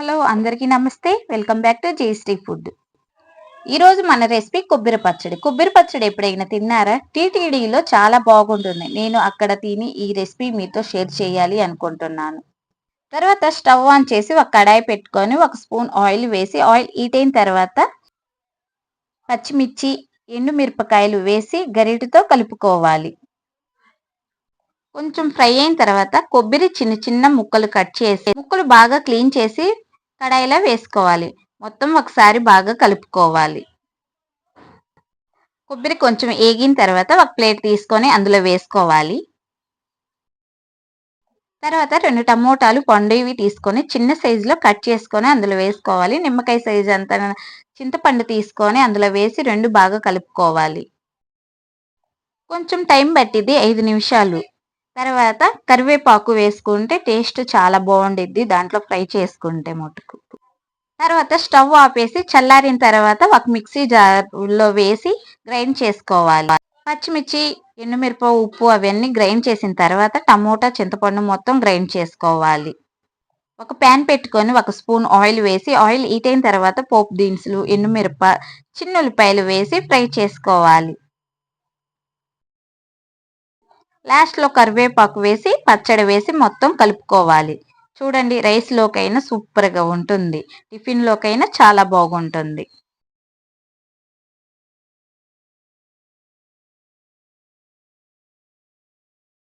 Hello అందరికీ నమస్తే. Welcome back to Jayashree food. ఈరోజు మన రెసిపీ కొబ్బరి పచ్చడి. కొబ్బరి పచ్చడి ఎప్పుడైనా తిన్నారా? టీటీడీలో చాలా బాగుంటుంది. నేను అక్కడ తిని ఈ రెసిపీ మీతో షేర్ చేయాలి అనుకుంటున్నాను. తర్వాత స్టవ్ ఆన్ చేసి ఒక కడాయి పెట్టుకొని ఒక స్పూన్ ఆయిల్ వేసి ఆయిల్ హీట్ అయిన తర్వాత పచ్చిమిర్చి ఎండుమిరపకాయలు వేసి గరిటతో కలుపుకోవాలి. కొంచెం ఫ్రై అయిన తర్వాత కొబ్బరి చిన్న చిన్న ముక్కలు కట్ చేసి ముక్కలు బాగా క్లీన్ చేసి కడాయిలో వేసుకోవాలి. మొత్తం ఒకసారి బాగా కలుపుకోవాలి. కొబ్బరి కొంచెం ఏగిన తర్వాత ఒక ప్లేట్ తీసుకొని అందులో వేసుకోవాలి. తర్వాత రెండు టమోటాలు పండువి తీసుకొని చిన్న సైజులో కట్ చేసుకొని అందులో వేసుకోవాలి. నిమ్మకాయ సైజు అంత చింతపండు తీసుకొని అందులో వేసి రెండు బాగా కలుపుకోవాలి. కొంచెం టైం పట్టింది ఐదు నిమిషాలు. తర్వాత కరివేపాకు వేసుకుంటే టేస్ట్ చాలా బాగుండిద్ది దాంట్లో ఫ్రై చేసుకుంటే మటుకు. తర్వాత స్టవ్ ఆపేసి చల్లారిన తర్వాత ఒక మిక్సీ జార్లో వేసి గ్రైండ్ చేసుకోవాలి. పచ్చిమిర్చి ఎండుమిరప ఉప్పు అవన్నీ గ్రైండ్ చేసిన తర్వాత టమోటా చింతపండు మొత్తం గ్రైండ్ చేసుకోవాలి. ఒక ప్యాన్ పెట్టుకొని ఒక స్పూన్ ఆయిల్ వేసి ఆయిల్ హీట్ అయిన తర్వాత పోపు దినుసులు ఎండుమిరప చిన్న ఉల్లిపాయలు వేసి ఫ్రై చేసుకోవాలి. లాస్ట్లో కరివేపాకు వేసి పచ్చడి వేసి మొత్తం కలుపుకోవాలి. చూడండి రైస్లోకైనా సూపర్గా ఉంటుంది. టిఫిన్లోకైనా చాలా బాగుంటుంది.